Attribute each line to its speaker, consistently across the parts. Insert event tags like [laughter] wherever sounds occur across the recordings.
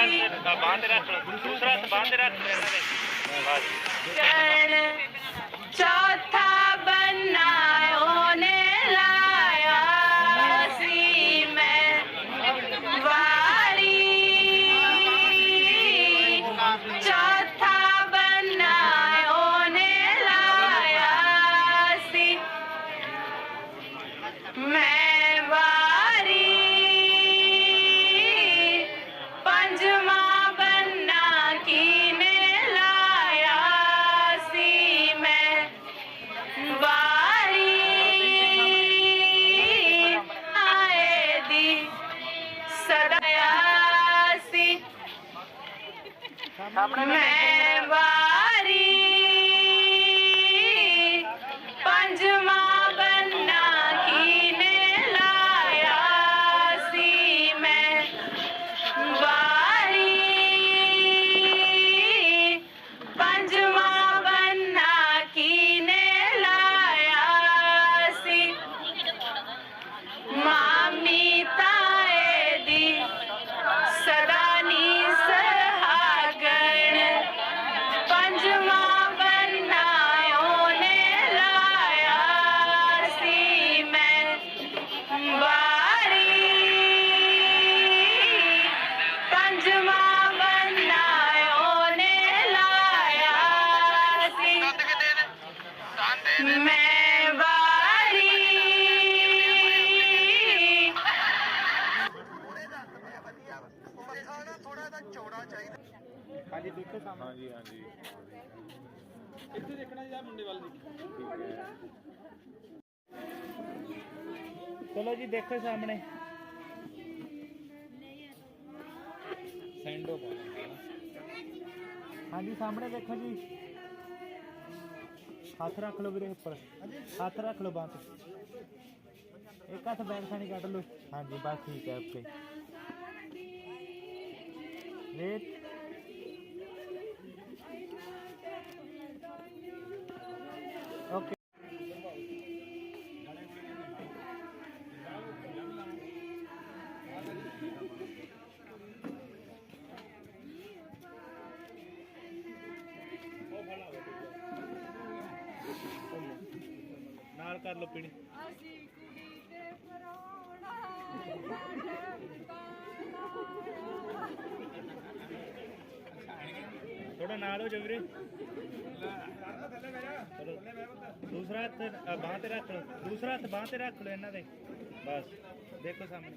Speaker 1: ਸੀ
Speaker 2: ਦੂਸਰਾ ਬਾਂਧ ਰੱਖ ਦੂਸਰਾ ਬਾਂਧ ਰੱਖ ਇਹਨਾਂ ਦੇ
Speaker 1: આપણે ਦੇਖੋ ਸਾਹਮਣੇ। ਸੈਂਡੋ ਹਾਂਜੀ ਸਾਹਮਣੇ ਦੇਖੋ ਜੀ। ਹੱਥ ਰੱਖ ਲਓ ਵੀਰੇ ਉੱਪਰ। ਹੱਥ ਰੱਖ ਲਓ ਬਾਂਹ ਤੇ। ਇੱਕ ਹੱਥ ਬੈਕ ਸਾਨੀ ਕੱਢ ਲਓ। ਹਾਂਜੀ ਬਸ ਠੀਕ ਹੈ ਓਕੇ। ਵੇਟ ਨਾਲ ਕਰ ਲਓ ਪੀਣੀ। ਥੋੜਾ ਨਾਲ ਹੋ ਜਾ ਵੀਰੇ। ਚਲੋ। ਦੂਸਰਾ ਹੱਥ ਅ, ਬਾਂਹ ਤੇ ਰੱਖ ਲਓ। ਦੂਸਰਾ ਹੱਥ ਬਾਂਹ ਤੇ ਰੱਖ ਲਓ ਇਹਨਾਂ ਦੇ। ਬਸ ਦੇਖੋ ਸਾਹਮਣੇ।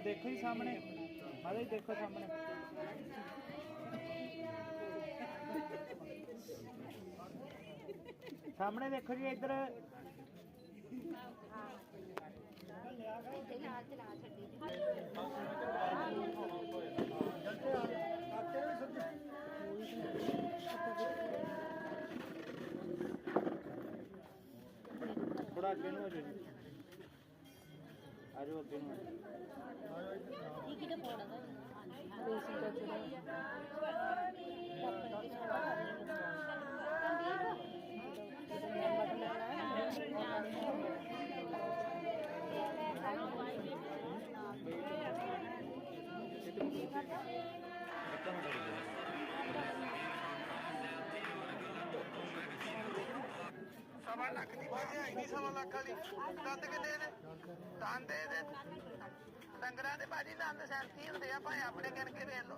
Speaker 1: ਦੇਖੋ ਜੀ ਸਾਹਮਣੇ। ਮਾਤਾ ਜੀ, ਦੇਖੋ ਸਾਹਮਣੇ। ਸਾਹਮਣੇ ਦੇਖੋ ਜੀ, ਇੱਧਰ। ਥੋੜਾ ਅੱਗੇ ਨੂੰ ਹੋ ਜਾਓ ਜੀ। ਆ
Speaker 3: ਸਵਾ ਲੱਖ ਦੀ ਬਾਜਾ ਨਹੀਂ ਸਵਾ ਲੱਖ ਵਾਲੀ। ਦੰਦ ਕਿੰਨੇ ਨੇ? ਦੰਦ ਇਹਦੇ ਡੰਗਰਾਂ ਦੇ ਬਾਜੀ ਦੰਦ ਸੈਂਤੀ ਹੁੰਦੇ ਆ ਭਾਵੇਂ ਆਪਣੇ ਗਿਣ ਕੇ ਵੇਖ ਲਓ।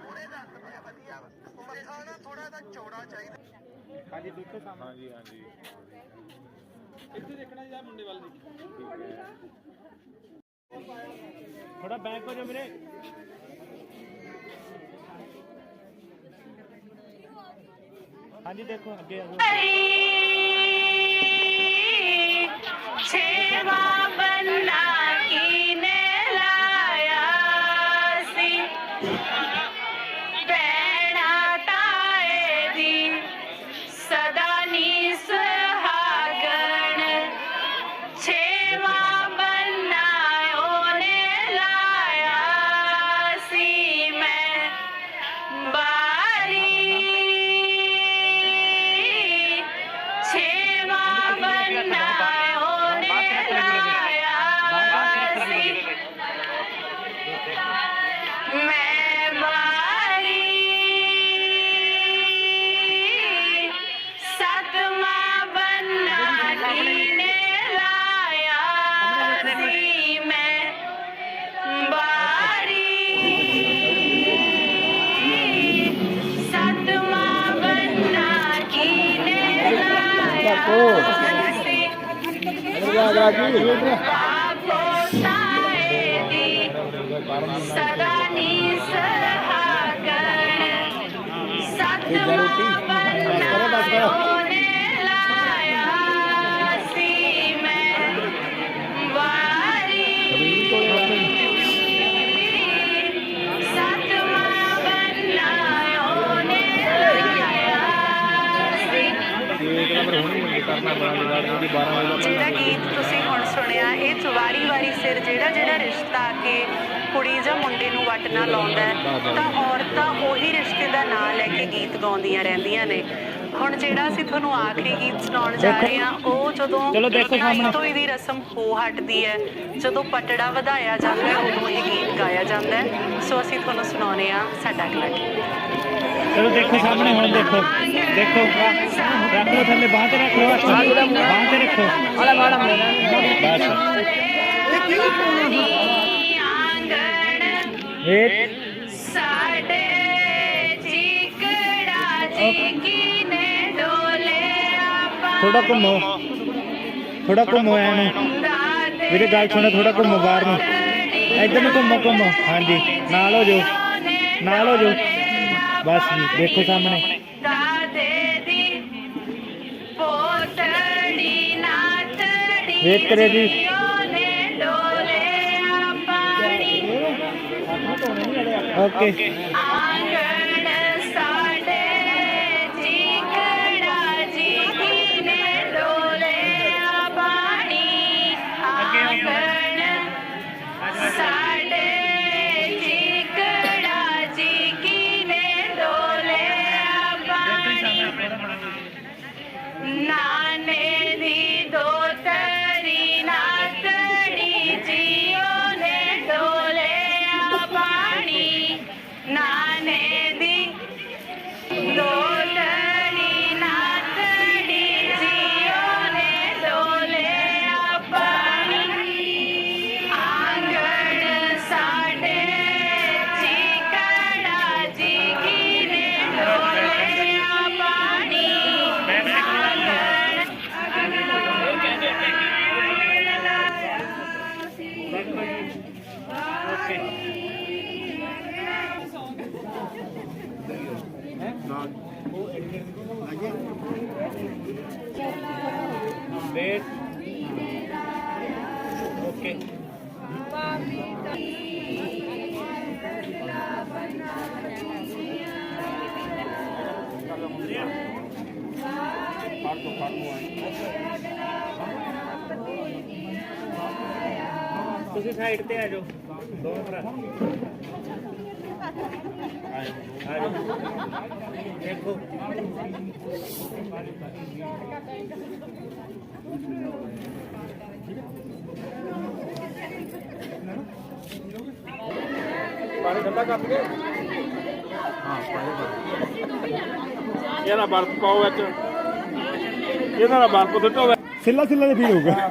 Speaker 3: ਪੂਰੇ ਦੰਦ ਪਏ ਵਧੀਆ ਵਾ। ਮੱਥਾ ਨਾ ਥੋੜਾ ਜਿਹਾ ਚੌੜਾ ਚਾਹੀਦਾ।
Speaker 1: ਹਾਂਜੀ ਦੇਖੋ ਸਾਹਮਣੇ। ਹਾਂਜੀ
Speaker 4: ਇੱਥੇ ਦੇਖਣਾ ਜਾਂ ਮੁੰਡੇ ਵੱਲ ਦੀ
Speaker 1: ਥੋੜਾ ਬੈਕ ਹੋ ਜਾਓ ਵੀਰੇ। ਹਾਂਜੀ ਦੇਖੋ ਅੱਗੇ ਆ ਜਾਓ।
Speaker 2: ਛੇਵਾ ਬੰਨਾ ਸਦਾ ਨੀ ਸਹਾਗਣ ਸਤਮਾ ਜਿਹੜਾ ਗੀਤ ਤੁਸੀਂ ਹੁਣ ਸੁਣਿਆ ਇਹ ਚਵਾਰੀ ਵਾਰੀ ਸਿਰ ਜਿਹੜਾ ਜਿਹੜਾ ਰਿਸ਼ਤਾ ਕੇ
Speaker 5: ਕੁੜੀ ਜਾਂ ਮੁੰਡੇ ਨੂੰ ਵੱਟ ਨਾ ਲਾਉਂਦਾ ਹੈ, ਤਾਂ ਔਰਤਾਂ ਉਹੀ ਰਿਸ਼ਤੇ ਦਾ ਨਾਂ ਲੈ ਕੇ ਗੀਤ ਗਾਉਂਦੀਆਂ ਰਹਿੰਦੀਆਂ ਨੇ। ਹੁਣ ਜਿਹੜਾ ਅਸੀਂ ਤੁਹਾਨੂੰ ਆਖਰੀ ਗੀਤ ਸੁਣਾਉਣ ਜਾ ਰਹੇ ਹਾਂ ਉਹ ਜਦੋਂ
Speaker 2: ਚਲੋ ਦੇਖੋ ਸਾਹਮਣੇ।
Speaker 5: ਧੋਈ ਦੀ ਰਸਮ ਹੋ ਹਟਦੀ ਹੈ ਜਦੋਂ ਪਟੜਾ ਵਧਾਇਆ ਜਾਂਦਾ ਹੈ ਉਦੋਂ ਇਹ ਗੀਤ ਗਾਇਆ ਜਾਂਦਾ ਹੈ। ਸੋ ਅਸੀਂ ਤੁਹਾਨੂੰ ਸੁਣਾਉਂਦੇ ਹਾਂ ਸਾਡਾ ਅਗਲਾ ਗੀਤ।
Speaker 2: ਚਲੋ ਦੇਖੋ ਸਾਹਮਣੇ ਹੁਣ ਦੇਖੋ। ਦੇਖੋ ਰੱਖ ਲਓ ਥੱਲੇ ਬਾਂਹ ਤੇ ਰੱਖ ਲਓ ਹੱਥ। ਬਾਂਹ ਤੇ ਰੱਖੋ। ਬਸ ਇਹ
Speaker 1: ਸਾਡੇ ਜਿਕੜਾ ਜਿਕੀ ਨੇ ਡੋਲੇ
Speaker 2: ਥੋੜਾ ਘੁੰਮੋ। ਥੋੜਾ ਘੁੰਮੋ ਐ ਨੂੰ ਵੀਰੇ ਗੱਲ ਸੁਣੋ ਥੋੜਾ ਘੁੰਮੋ ਬਾਹਰ ਨੂੰ। ਇੱਧਰ ਨੂੰ ਘੁੰਮੋ ਘੁੰਮੋ। ਹਾਂਜੀ ਨਾਲ ਹੋ ਜਾਓ। ਨਾਲ ਹੋ ਜਾਓ। ਬਸ ਜੀ ਦੇਖੋ ਸਾਹਮਣੇ। ਵੇਟ ਕਰਿਓ ਜੀ। ਓਕੇ। ਸਾਈਡ ਤੇ ਆ ਜਾਓ। ਦੋਨੋਂ ਭਰਾ ਦੇਖੋ।
Speaker 4: ਪਾਣੀ ਠੰਡਾ ਕਰ ਲਈਏ ਹਾਂ ਇਹਦਾ ਬਰਫ ਪਾਓ ਵਿੱਚ। ਇਹਦਾ ਬਰਫ ਸੁੱਟੋ
Speaker 2: ਸਿੱਲਾ ਸਿੱਲਾ ਦੇ ਫੀਲ ਹੋਊਗਾ।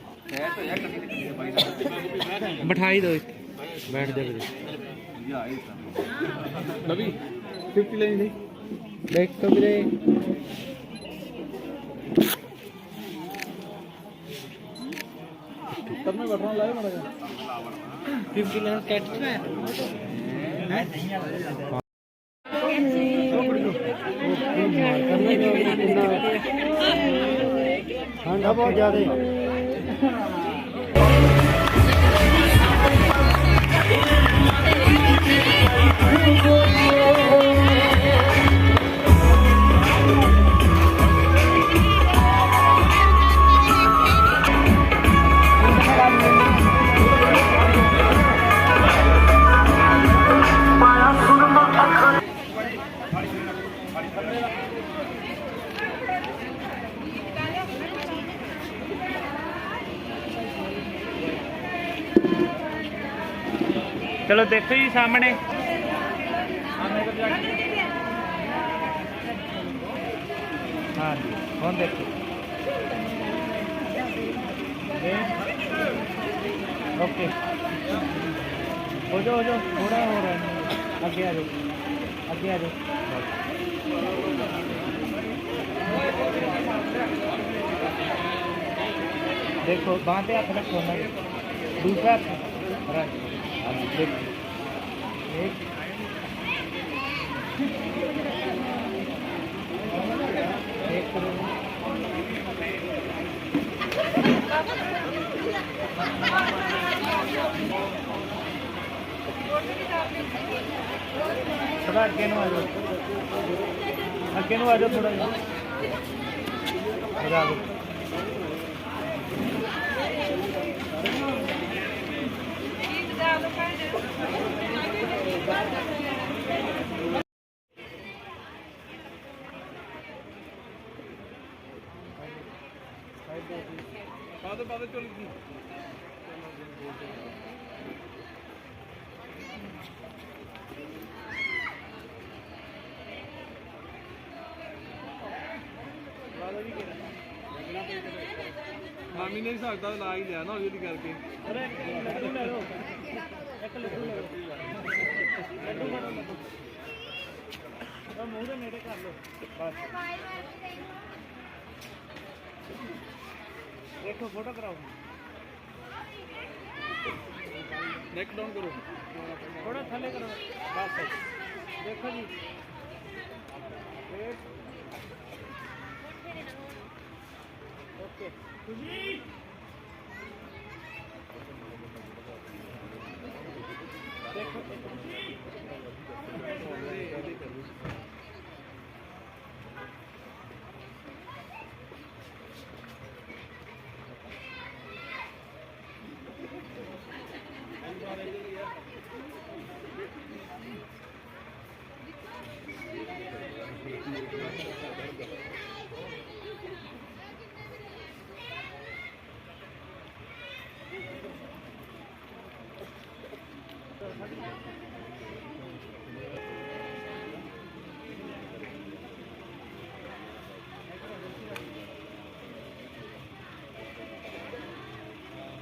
Speaker 2: ਬਿਠਾਈ ਦਿਓ ਇੱਥੇ ਬੈਠ ਜਾ ਵੀਰੇ
Speaker 4: ਨਵੀ 50 ਲੈਣੀ ਨਹੀਂ
Speaker 2: ਦੇਖੋ ਵੀਰੇ
Speaker 4: ਤਬ ਮੈਂ ਬਟਨ ਲਾਇਆ ਮਾੜਾ ਜਿਹਾ
Speaker 2: 50 ਲੈਣ ਕੱਟ ਹੈ ਠੰਡਾ ਬਹੁਤ ਜ਼ਿਆਦਾ
Speaker 1: Yeah. [laughs] ਦੇਖੋ ਜੀ ਸਾਹਮਣੇ। ਹਾਂਜੀ, ਹੁਣ ਦੇਖੋ। ਓਕੇ। ਹੋ ਜਾ ਹੋ ਜਾ ਥੋੜਾ ਹੋ ਰਿਹਾ ਅੱਗੇ ਆ ਜਾਓ। ਅੱਗੇ ਆ ਜਾਓ। ਦੇਖੋ, ਬਾਹਾਂ ਤੇ ਹੱਥ ਰੱਖੋ ਨਾ। ਦੂਸਰਾ ਹੱਥ। ਰੱਖ ਹਾਂਜੀ, ਦੇਖੋ। ਥੋੜਾ ਅੱਗੇ ਨੂੰ ਆ ਜਾਓ ਅੱਗੇ ਨੂੰ ਆ ਜਾਓ ਥੋੜਾ ਜਿਹਾ ਆ ਜਾਓ ਠੀਕ ਦਾ ਲੋ ਪਾਇਦੇ
Speaker 4: ਬਾਦ ਬਾਦ ਚਲੀ ਗਈ ਮਾਮੀ ਨੇ ਵੀ ਸਕਦਾ ਲਾ ਹੀ ਲਿਆ ਨਾ ਉਹਦੀ ਕਰਕੇ।
Speaker 1: ਅਰੇ ਇੱਕ ਲੱਡੂ ਲੈ ਲਓ, ਇੱਕ ਲੱਡੂ ਲੈ ਲਓ। ਮੂੰਹ ਦੇ ਨੇੜੇ ਕਰ ਲੋ ਬਸ ਦੇਖੋ ਫੋਟੋ ਕਰਾਓ।
Speaker 4: ਨੈਕ ਡਾਊਨ ਕਰੋ।
Speaker 1: ਥੋੜਾ ਥੱਲੇ ਕਰੋ। ਬਸ। ਦੇਖੋ ਜੀ। ਓਕੇ। ਤੁਸੀਂ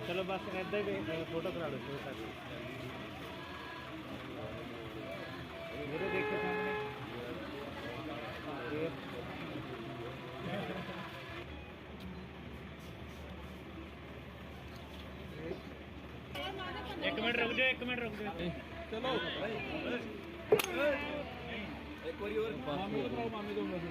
Speaker 1: ਚਲੋ ਬਸ ਏਦਾਂ ਹੀ ਫੋਟੋ ਕਰਾ ਲਓ ਸ਼ੁਰੂ ਇੱਕ ਮਿੰਟ ਰੁਕ ਜਾ ਇੱਕ ਮਿੰਟ ਰੁਕ ਜਾ
Speaker 4: ਚਲੋ। ਇੱਕ ਵਾਰੀ ਹੋਰ। ਮਾਮੇ ਤੋਂ ਪਾਓ ਮਾਮੇ ਤੋਂ ਮਾਮੇ